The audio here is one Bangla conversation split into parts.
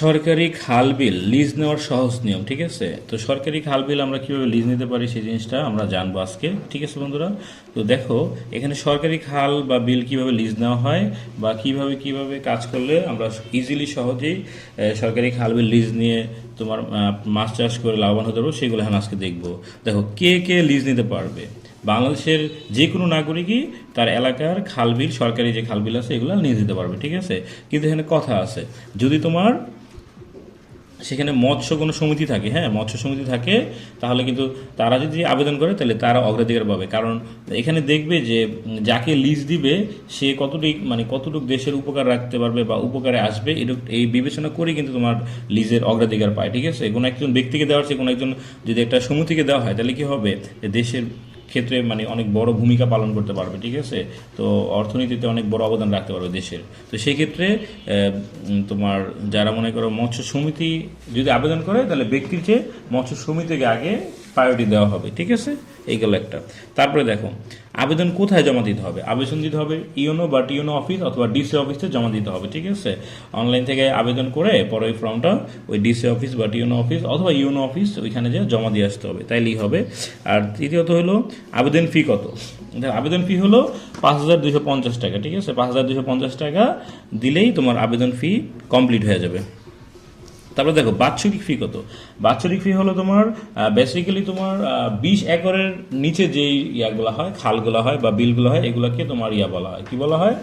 সরকারি খাল বিল লিজ নেওয়ার সহজ নিয়ম, ঠিক আছে? তো সরকারি খাল বিল আমরা কীভাবে লিজ নিতে পারি সেই জিনিসটা আমরা জানব আজকে, ঠিক আছে বন্ধুরা? তো দেখো, এখানে সরকারি খাল বা বিল কীভাবে লিজ নেওয়া হয় বা কীভাবে কীভাবে কাজ করলে আমরা ইজিলি সহজেই সরকারি খাল বিল লিজ নিয়ে তোমার মাছ চাষ করে লাভবান হতে পারব, সেগুলো এখন আজকে দেখব। দেখো, কে কে লিজ নিতে পারবে? বাংলাদেশের যে কোনো নাগরিকই তার এলাকার খালবিল সরকারি যে খালবিল আছে, এগুলো নিয়ে দিতে পারবে, ঠিক আছে? কিন্তু এখানে কথা আছে, যদি তোমার সেখানে মৎস্য কোনো সমিতি থাকে হ্যাঁ মৎস্য সমিতি থাকে, তাহলে কিন্তু তারা যদি আবেদন করে, তাহলে তারা অগ্রাধিকার পাবে। কারণ এখানে দেখবে যে যাকে লিজ দিবে, সে কতটুক মানে কতটুক দেশের উপকার রাখতে পারবে বা উপকারে আসবে এই বিবেচনা করে কিন্তু তোমার লিজের অগ্রাধিকার পায়, ঠিক আছে? কোনো একজন ব্যক্তিকে দেওয়ার চেয়ে কোনো একজন যদি একটা সমিতিকে দেওয়া হয়, তাহলে কি হবে? দেশের ক্ষেত্রে মানে অনেক বড় ভূমিকা পালন করতে পারবে, ঠিক আছে? তো অর্থনীতিতে অনেক বড় অবদান রাখতে পারবে দেশের। তো সেই ক্ষেত্রে তোমার যারা মনে করো মৎস্য সমিতি যদি আবেদন করে, তাহলে ব্যক্তির চেয়ে মৎস্য সমিতিকে আগে প্রায়োরিটি দেওয়া হবে, ঠিক আছে? এই গেল একটা। তারপরে দেখো, আবেদন কোথায় জমা দিতে হবে? আবেদন দিতে হবে ইউনো বা টিউনো অফিস অথবা ডিসি অফিসে জমা দিতে হবে, ঠিক আছে? অনলাইন থেকে আবেদন করে পরে ওই ফর্মটা ওই ডিসি অফিস বা টিউনো অফিস অথবা ইউনো অফিস ওইখানে যে জমা দিয়ে আসতে হবে, তাইলেই হবে। আর তৃতীয়ত হলো, আবেদন ফি কত? আবেদন ফি হলো পাঁচ হাজার দুশো পঞ্চাশ টাকা, ঠিক আছে? পাঁচ হাজার দুশো পঞ্চাশ টাকা দিলেই তোমার আবেদন ফি কমপ্লিট হয়ে যাবে। তারপরে দেখো, বাৎসরিক ফি কত? বাৎসরিক ফি হলো তোমার বেসিক্যালি তোমার বিশ একরের নিচে যেই ইয়াগুলো হয়, খালগুলো হয় বা বিলগুলো হয়, এগুলোকে তোমার ইয়া বলা হয়। কি বলা হয়?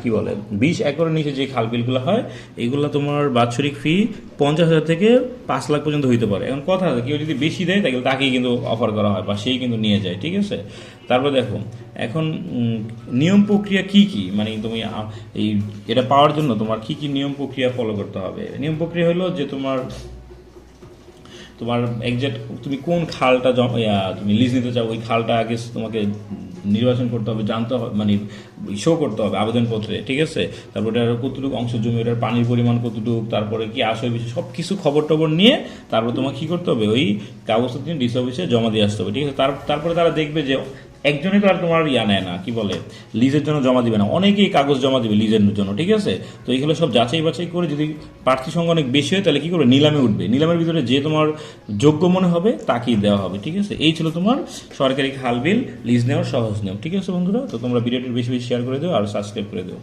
কি বলে? বিশ একরের নিচে যে খাল বিলগুলো হয়, এগুলো তোমার বাৎসরিক ফি পঞ্চাশ হাজার থেকে পাঁচ লাখ পর্যন্ত হইতে পারে। এখন কথা আছে, কেউ যদি বেশি দেয়, তাহলে তাকেই কিন্তু অফার করা হয় বা সেই কিন্তু নিয়ে যায়, ঠিক আছে? তারপর দেখো, এখন নিয়ম প্রক্রিয়া কি কি? মানে তুমি এই, এটা পাওয়ার জন্য তোমার কি কি নিয়ম প্রক্রিয়া ফলো করতে হবে? নিয়ম প্রক্রিয়া হলো যে তোমার তোমার একজ্যাক্ট তুমি কোন খালটা তুমি লিজ নিতে চাও, ওই খালটা আগে তোমাকে নির্বাচন করতে হবে, জানতে হবে মানে শো করতে হবে আবেদনপত্রে, ঠিক আছে? তারপর ওটার কতটুকু অংশ জমি, ওটার পানির পরিমাণ কতটুকু, তারপরে কি আসে বিষয় সব কিছু খবর টবর নিয়ে তারপর তোমাকে কি করতে হবে? ওই কাগজটা তুমি ডিসি অফিসে জমা দিয়ে আসতে হবে, ঠিক আছে? তারপরে তারা দেখবে যে একজনই তো আর তোমার ইয়া নেয় না, কি বলে? লিজের জন্য জমা দিবে না। অনেকেই কাগজ জমা দিবে লিজের জন্য, ঠিক আছে? তো এইগুলো সব যাচাই বাছাই করে যদি প্রার্থী সংখ্যা অনেক বেশি হয়, তাহলে কি করবে? নিলামে উঠবে। নিলামের ভিতরে যে তোমার যোগ্য মনে হবে, তাকেই দেওয়া হবে, ঠিক আছে? এই ছিল তোমার সরকারি খাল বিল, লিজ নেওয়ার সহজ নিয়ম, ঠিক আছে বন্ধুরা? তো তোমরা ভিডিওটি বেশি বেশি শেয়ার করে দিও আর সাবস্ক্রাইব করে দিও।